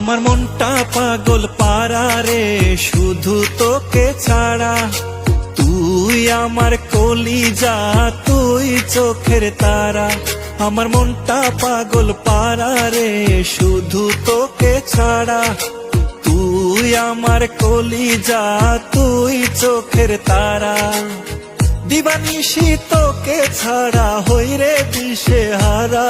আমার মনটা পাগল পারা রে, শুধু তোকে ছাড়া। তুই আমার কলিজা, তুই চোখের তারা। আমার মনটা পাগল পারা রে, শুধু তোকে ছাড়া। তুই আমার কলিজা, তুই চোখের তারা। দিবানিশি তোকে ছাড়া হই রে দিশে হারা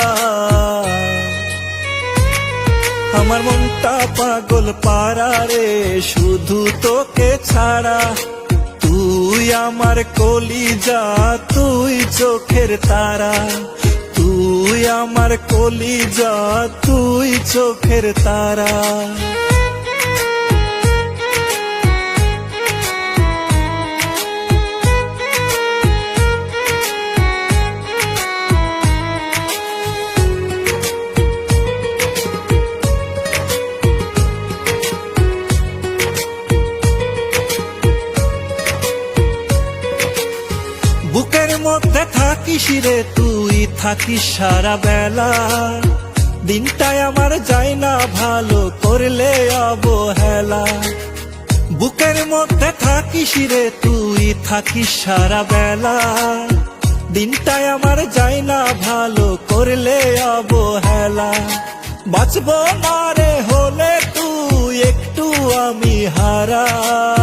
আমার মনটা পাগল পারা রে, শুধু তোকে ছাড়া। তুই আমার কলিজা, তুই চোখের তারা। তুই আমার কলিজা, তুই চোখের তারা। থাকিস রে তুই, থাকিস সারা বেলা। দিনটাই আমার যায় না ভালো করলে অবহেলা। বুকের মধ্যে থাকিস রে তুই, থাকিস সারা বেলা। দিনটাই আমার যায় না ভালো করলে অবহেলা। বাঁচবো না রে হলে তুই, একটু আমি হারা।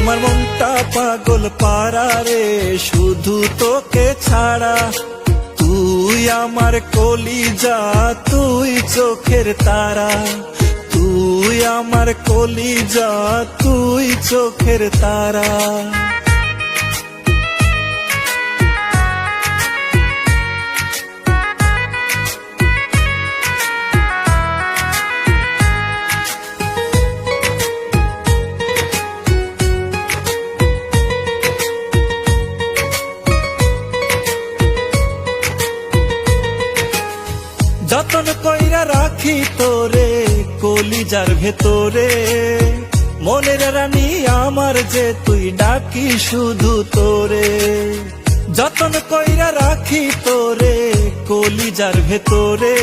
আমার মনটা পাগল পারা রে, শুধু তোকে ছাড়া। তুই আমার কলিজা, তুই চোখের তারা। তুই আমার কলিজা, তুই চোখের তারা। যতন কইরা রাখি তোরে, কলিজার ভেতরে। মনের রানী আমার যে তুই ডাকি শুধু তোরে। যতন কইরা রাখি তোরে, কলিজার ভেতরে।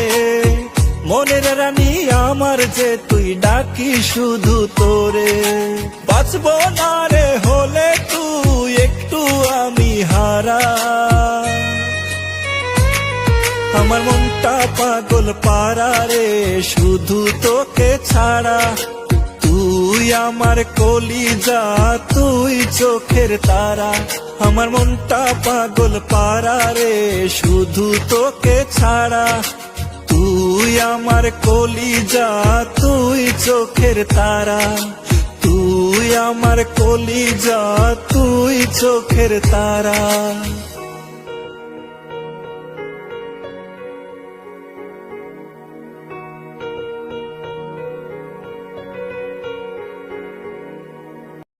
মনের রানী আমার যে তুই ডাকি শুধু তোরে। বাঁচবো না রে হলে আমার মনটা পাগল পারা রে, শুধু তোকে ছাড়া। তুই আমার কলিজা, তুই চোখের তারা। আমার মনটা পাগল পারা রে, শুধু তোকে ছাড়া। তুই আমার কলিজা, তুই চোখের তারা। তুই আমার কলিজা, তুই চোখের তারা।